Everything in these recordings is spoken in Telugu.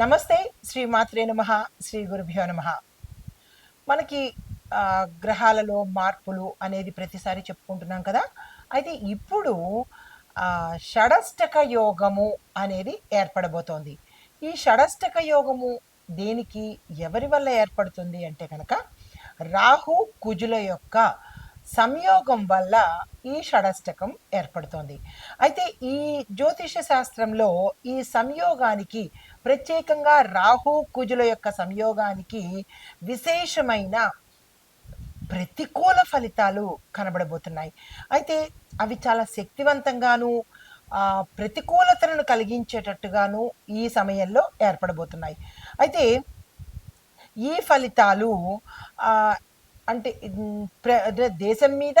నమస్తే శ్రీ మాత్రే నమ శ్రీ గురుభ్యో నమ. మనకి గ్రహాలలో మార్పులు అనేది ప్రతిసారి చెప్పుకుంటున్నాం కదా? అయితే ఇప్పుడు షడష్టక యోగము అనేది ఏర్పడబోతోంది. ఈ షడష్టక యోగము దేనికి ఎవరి వల్ల ఏర్పడుతుంది అంటే కనుక రాహు కుజుల యొక్క సంయోగం వల్ల ఈ షడష్టకం ఏర్పడుతోంది. అయితే ఈ జ్యోతిష శాస్త్రంలో ఈ సంయోగానికి ప్రత్యేకంగా రాహు కుజుల యొక్క సంయోగానికి విశేషమైన ప్రతికూల ఫలితాలు కనబడబోతున్నాయి. అయితే అవి చాలా శక్తివంతంగాను ఆ, ప్రతికూలతలను కలిగించేటట్టుగాను ఈ సమయంలో ఏర్పడబోతున్నాయి. అయితే ఈ ఫలితాలు అంటే ప్ర- అంటే దేశం మీద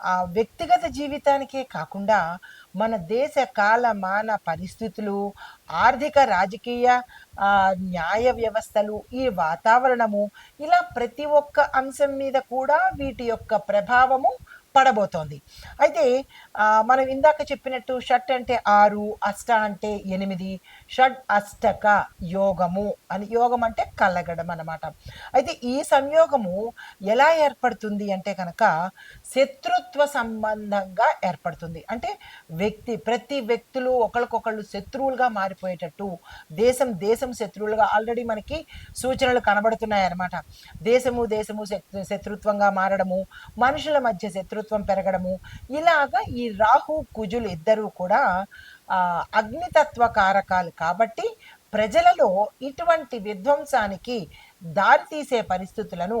ఆ, వ్యక్తిగత జీవితానికే కాకుండా మన దేశ కాల మాన పరిస్థితులు ఆర్థిక రాజకీయ న్యాయ వ్యవస్థలు ఈ వాతావరణము ఇలా ప్రతి ఒక్క అంశం మీద కూడా వీటి యొక్క ప్రభావము పడబోతోంది. అయితే మనం ఇందాక చెప్పినట్టు షట్ అంటే ఆరు అష్ట అంటే ఎనిమిది షడ్ అష్టక యోగము అని యోగం అంటే కలగడం అన్నమాట. అయితే ఈ సంయోగము ఎలా ఏర్పడుతుంది అంటే కనుక శత్రుత్వ సంబంధంగా ఏర్పడుతుంది. అంటే వ్యక్తి ప్రతి వ్యక్తులు ఒకరికొకళ్ళు శత్రువులుగా మారిపోయేటట్టు దేశం దేశం శత్రువులుగా ఆల్రెడీ మనకి సూచనలు కనబడుతున్నాయి అన్నమాట దేశము దేశము శత్రు- శత్రుత్వంగా మారడము మనుషుల మధ్య శత్రుత్వం పెరగడము ఇలాగా ఈ రాహు కుజులు ఇద్దరూ కూడా అగ్నితత్వ కారకాలు కాబట్టి ప్రజలలో ఇటువంటి విధ్వంసానికి దారితీసే పరిస్థితులను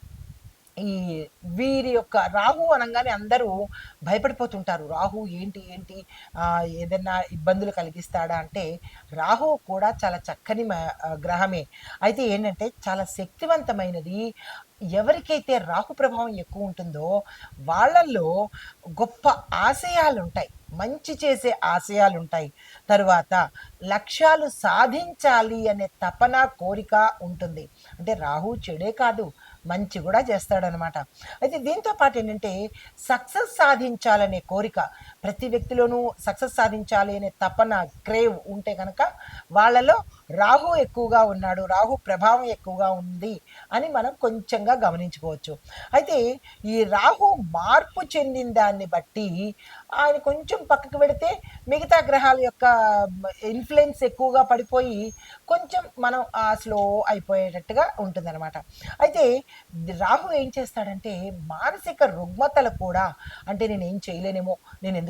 ఈ వీరి యొక్క రాహు అనగానే అందరూ భయపడిపోతుంటారు. రాహు ఏంటి ఏంటి? ఏదన్నా ఏదైనా ఇబ్బందులు కలిగిస్తాడా అంటే రాహు కూడా చాలా చక్కని గ్రహమే. అయితే ఏంటంటే చాలా శక్తివంతమైనది. ఎవరికైతే రాహు ప్రభావం ఎక్కువ ఉంటుందో వాళ్ళల్లో గొప్ప ఆశయాలు ఉంటాయి మంచి చేసే ఆశయాలు ఉంటాయి తరువాత లక్ష్యాలు సాధించాలి అనే తపన కోరిక ఉంటుంది. అంటే రాహు చెడే కాదు. మంచి కూడా చేస్తాడనమాట. అయితే దీంతో పాటు ఏంటంటే సక్సెస్ సాధించాలనే కోరిక ప్రతి వ్యక్తిలోనూ సక్సెస్ సాధించాలి అనే తపన క్రేవ్ ఉంటే కనుక వాళ్ళలో రాహు ఎక్కువగా ఉన్నాడు రాహు ప్రభావం ఎక్కువగా ఉంది అని మనం కొంచెంగా గమనించుకోవచ్చు. అయితే ఈ రాహు మార్పు చెందిన దాన్ని బట్టి ఆయన కొంచెం పక్కకు పెడితే మిగతా గ్రహాల యొక్క ఇన్ఫ్లుయెన్స్ ఎక్కువగా పడిపోయి కొంచెం మనం ఆ స్లో అయిపోయేటట్టుగా ఉంటుందన్నమాట. అయితే రాహు ఏం చేస్తాడంటే మానసిక రుగ్మతలు కూడా అంటే నేను ఏం చేయలేనేమో నేను ఎందుకు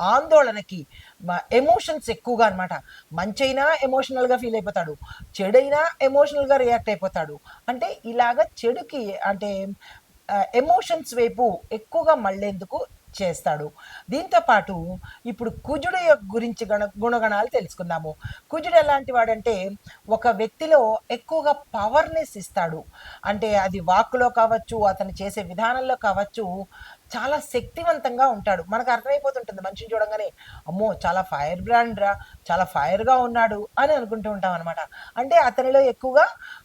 ఆందోళనకి ఎమోషన్స్ ఎక్కువగా అనమాట మంచైనా ఎమోషనల్గా ఫీల్ అయిపోతాడు. చెడైనా ఎమోషనల్గా రియాక్ట్ అయిపోతాడు. అంటే ఇలాగ చెడుకి అంటే ఎమోషన్స్ వైపు ఎక్కువగా మళ్ళేందుకు చేస్తాడు. దీంతో పాటు ఇప్పుడు కుజుడు యొక్క గురించి గణ గుణగణాలు తెలుసుకుందాము. కుజుడు ఎలాంటి వాడంటే ఒక వ్యక్తిలో ఎక్కువగా పవర్నెస్ ఇస్తాడు. అంటే అది వాక్కులో కావచ్చు అతను చేసే విధానంలో కావచ్చు చాలా శక్తివంతంగా ఉంటాడు. మనకు అర్థమైపోతుంటుంది. మనిషిని చూడంగానే అమ్మో చాలా ఫైర్ బ్రాండ్ రా చాలా ఫైర్గా ఉన్నాడు అని అనుకుంటూ ఉంటాం అనమాట అంటే అతనిలో ఎక్కువగా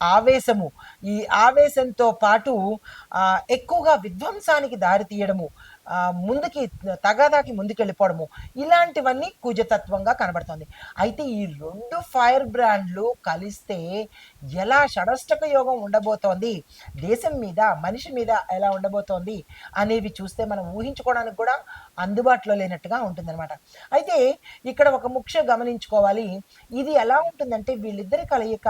ఆవేశము. ఈ ఆవేశంతో పాటు ఎక్కువగా విధ్వంసానికి దారి తీయడము ముందుకి తగాదాకి ముందుకెళ్ళిపోవడము ఇలాంటివన్నీ కుజతత్వంగా కనబడుతుంది. అయితే ఈ రెండు ఫైర్ బ్రాండ్లు కలిస్తే ఎలా షడష్టక యోగం ఉండబోతోంది? దేశం మీద మనిషి మీద ఎలా ఉండబోతోంది? అనేవి చూస్తే మనం ఊహించుకోవడానికి కూడా అందుబాటులో లేనట్టుగా ఉంటుందన్నమాట. అయితే ఇక్కడ ఒక ముఖ్య గమనించుకోవాలి. ఇది ఎలా ఉంటుందంటే వీళ్ళిద్దరి కలయిక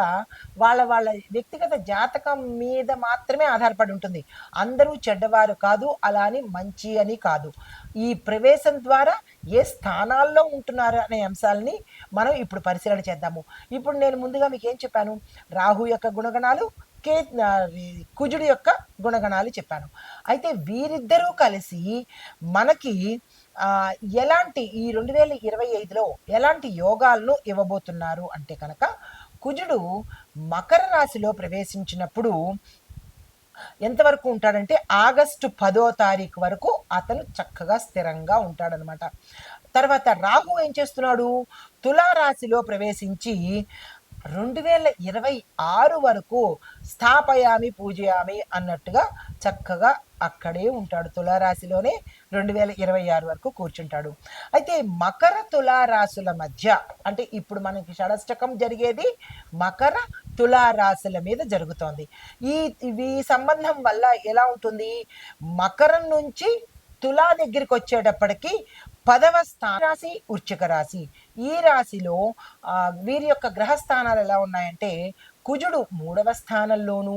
వాళ్ళ వాళ్ళ వ్యక్తిగత జాతకం మీద మాత్రమే ఆధారపడి ఉంటుంది. అందరూ చెడ్డవారు కాదు అలా అని మంచి అని కాదు. ఈ ప్రవేశం ద్వారా ఏ స్థానాల్లో ఉంటున్నారు అనే అంశాలని మనం ఇప్పుడు పరిశీలన చేద్దాము. ఇప్పుడు నేను ముందుగా మీకు ఏం చెప్పాను? రాహు యొక్క గుణగణాలు కే కుజుడు యొక్క గుణగణాలు చెప్పాను. అయితే వీరిద్దరూ కలిసి మనకి ఎలాంటి ఈ రెండు వేల ఇరవై ఐదులో ఎలాంటి యోగాలను ఇవ్వబోతున్నారు అంటే కనుక కుజుడు మకర రాశిలో ప్రవేశించినప్పుడు ఎంతవరకు ఉంటాడంటే ఆగస్టు పదో తారీఖు వరకు అతను చక్కగా స్థిరంగా ఉంటాడనమాట. తర్వాత రాహు ఏం చేస్తున్నాడు? తులారాశిలో ప్రవేశించి రెండు వేల ఇరవై ఆరు వరకు స్థాపయామి పూజయామి అన్నట్టుగా చక్కగా అక్కడే ఉంటాడు తులారాశిలోనే రెండు వేల ఇరవై ఆరు వరకు కూర్చుంటాడు. అయితే మకర తులారాశుల మధ్య అంటే ఇప్పుడు మనకి షడష్టకం జరిగేది మకర తులారాశుల మీద జరుగుతోంది. ఈ ఈ సంబంధం వల్ల ఎలా ఉంటుంది? మకరం నుంచి తులా దగ్గరికి వచ్చేటప్పటికి పదవ స్థాన రాశి వృచ్చిక రాశి. ఈ రాశిలో వీరి యొక్క గ్రహ స్థానాలు ఎలా ఉన్నాయంటే కుజుడు మూడవ స్థానంలోను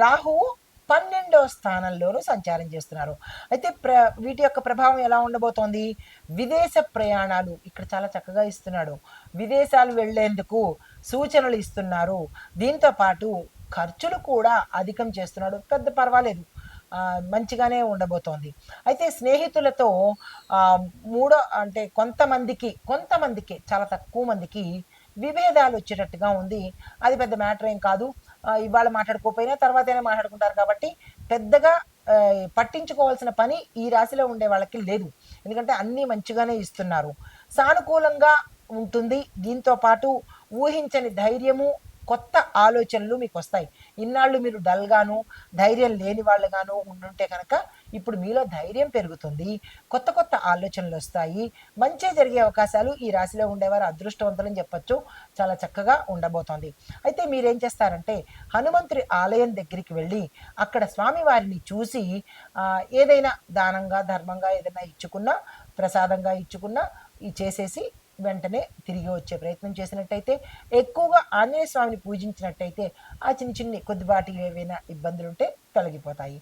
రాహువు పన్నెండవ స్థానంలోనూ సంచారం చేస్తున్నారు. అయితే ప్ర వీటి యొక్క ప్రభావం ఎలా ఉండబోతోంది? విదేశ ప్రయాణాలు ఇక్కడ చాలా చక్కగా ఇస్తున్నాడు. విదేశాలు వెళ్ళేందుకు సూచనలు ఇస్తున్నారు. దీంతో పాటు ఖర్చులు కూడా అధికం చేస్తున్నాడు. పెద్ద పర్వాలేదు. మంచిగానే ఉండబోతోంది. అయితే స్నేహితులతో మూడో అంటే కొంతమందికి కొంతమందికి చాలా తక్కువ మందికి విభేదాలు వచ్చేటట్టుగా ఉంది. అది పెద్ద మ్యాటర్ ఏం కాదు. ఇవాళ మాట్లాడుకోకపోయినా తర్వాతైనా మాట్లాడుకుంటారు కాబట్టి పెద్దగా పట్టించుకోవాల్సిన పని ఈ రాశిలో ఉండే వాళ్ళకి లేదు. ఎందుకంటే అన్నీ మంచిగానే ఇస్తున్నారు. సానుకూలంగా ఉంటుంది. దీంతో పాటు ఊహించని ధైర్యము కొత్త ఆలోచనలు మీకు వస్తాయి. ఇన్నాళ్ళు మీరు డల్గాను ధైర్యం లేని వాళ్ళుగాను ఉండుంటే కనుక ఇప్పుడు మీలో ధైర్యం పెరుగుతుంది. కొత్త కొత్త ఆలోచనలు వస్తాయి. మంచి జరిగే అవకాశాలు ఈ రాశిలో ఉండేవారు అదృష్టవంతులని చెప్పొచ్చు. చాలా చక్కగా ఉండబోతోంది. అయితే మీరేం చేస్తారంటే హనుమంతుడి ఆలయం దగ్గరికి వెళ్ళి అక్కడ స్వామివారిని చూసి ఏదైనా దానంగా ధర్మంగా ఏదైనా ఇచ్చుకున్నా ప్రసాదంగా ఇచ్చుకున్నా ఈ చేసేసి వెంటనే తిరిగి వచ్చే ప్రయత్నం చేసినట్టయితే ఎక్కువగా ఆంజనేయ స్వామిని పూజించినట్టయితే ఆ చిన్న చిన్ని కొద్దిపాటి ఏవైనా ఇబ్బందులుంటే తొలగిపోతాయి.